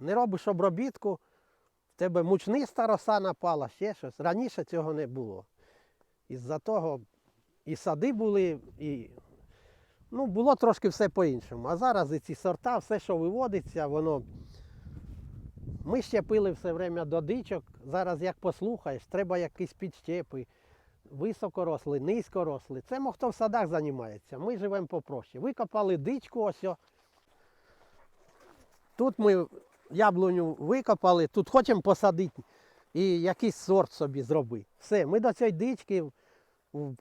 Не робиш обробітку, в тебе мучниста роса напала, ще щось. Раніше цього не було. Із-за того і сади були, і ну, було трошки все по-іншому. А зараз і ці сорта, все, що виводиться, воно. Ми щепили все время до дичок. Зараз як послухаєш, треба якісь підщепи. Високоросли, низькоросли. Це хто в садах займається. Ми живемо попроще. Викопали дичку ось. Тут ми яблуню викопали, тут хочемо посадити і якийсь сорт собі зробити. Все, ми до цієї дички,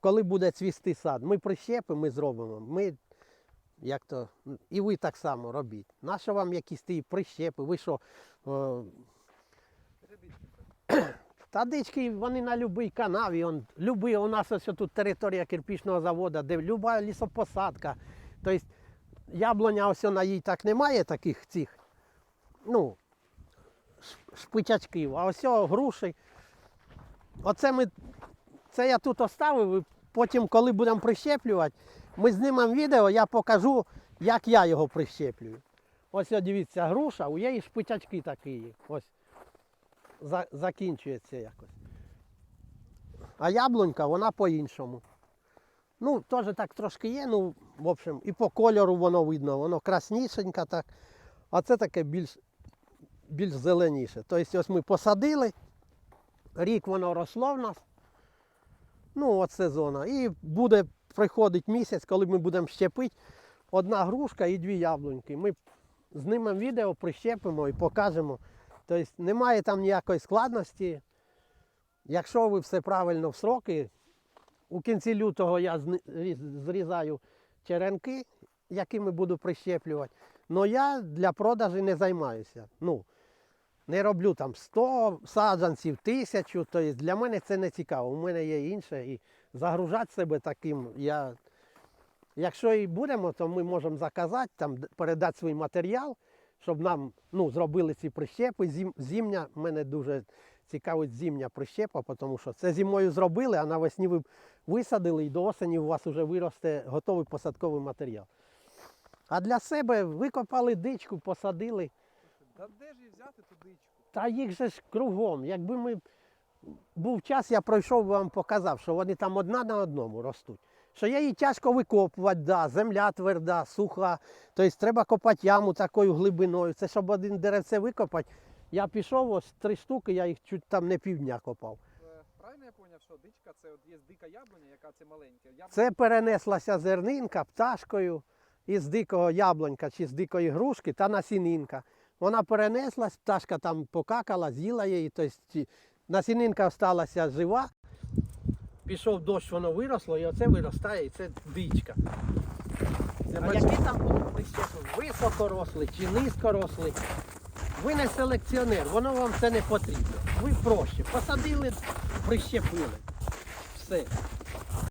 коли буде цвісти сад, ми прищепимо, ми зробимо. Ми, як то, і ви так само робіть. Нащо вам якісь ті прищепи? Ви що? е, та дички, вони на будь-якій канаві. У нас ось тут територія кирпічного заводу, де люба лісопосадка. Тобто яблуня ось на їй так немає таких цих, ну, шпичачків, а ось груші. Оце ми, це я тут оставив, і потім, коли будемо прищеплювати, ми знімемо відео, я покажу, як я його прищеплюю. Ось о, дивіться, груша, у неї шпичачки такі. є. Ось за- закінчується якось. А яблунька, вона по-іншому. Ну, теж так трошки є, ну, в общем, і по кольору воно видно, воно краснішеньке так. А це таке більш, більш зеленіше. Тобто ось ми посадили, рік воно росло в нас. Ну, от сезона. І буде приходить місяць, коли ми будемо щепити одна грушка і дві яблуньки. Ми знімемо відео, прищепимо і покажемо. Тобто немає там ніякої складності. Якщо ви все правильно в сроки, у кінці лютого я зрізаю черенки, якими буду прищеплювати. Але я для продажі не займаюся. Ну, не роблю там 100 саджанців, 1000, тобто для мене це не цікаво. У мене є інше. І загружати себе таким я. Якщо і будемо, то ми можемо заказати, там, передати свій матеріал, щоб нам ну, зробили ці прищепи. Зім, зімня, мене дуже цікавить зімня прищепа, тому що це зимою зробили, а навесні ви висадили і до осені у вас вже виросте готовий посадковий матеріал. А для себе викопали дичку, посадили. Та де ж її взяти ту дичку? Та їх же ж кругом. Якби ми був час, я пройшов би вам показав, що вони там одна на одному ростуть. Що її тяжко викопувати, да, земля тверда, суха. Тобто треба копати яму такою глибиною. Це щоб один деревце викопати. Я пішов ось три штуки, я їх чуть там не півдня копав. Е, Правильно я зрозумів, що дичка це от є дика яблуня, яка це маленька. Яблуня, Це перенеслася зернинка пташкою із дикого яблунька чи з дикої грушки та насінинка. Вона перенеслась, пташка там покакала, з'їла її, тобто насінинка сталася жива. Пішов дощ, воно виросло, і оце виростає, і це дичка. Це А які там будуть прищепи? Високоросли чи низькоросли? Ви не селекціонер, воно вам це не потрібно. Ви проще. Посадили, прищепили. Все.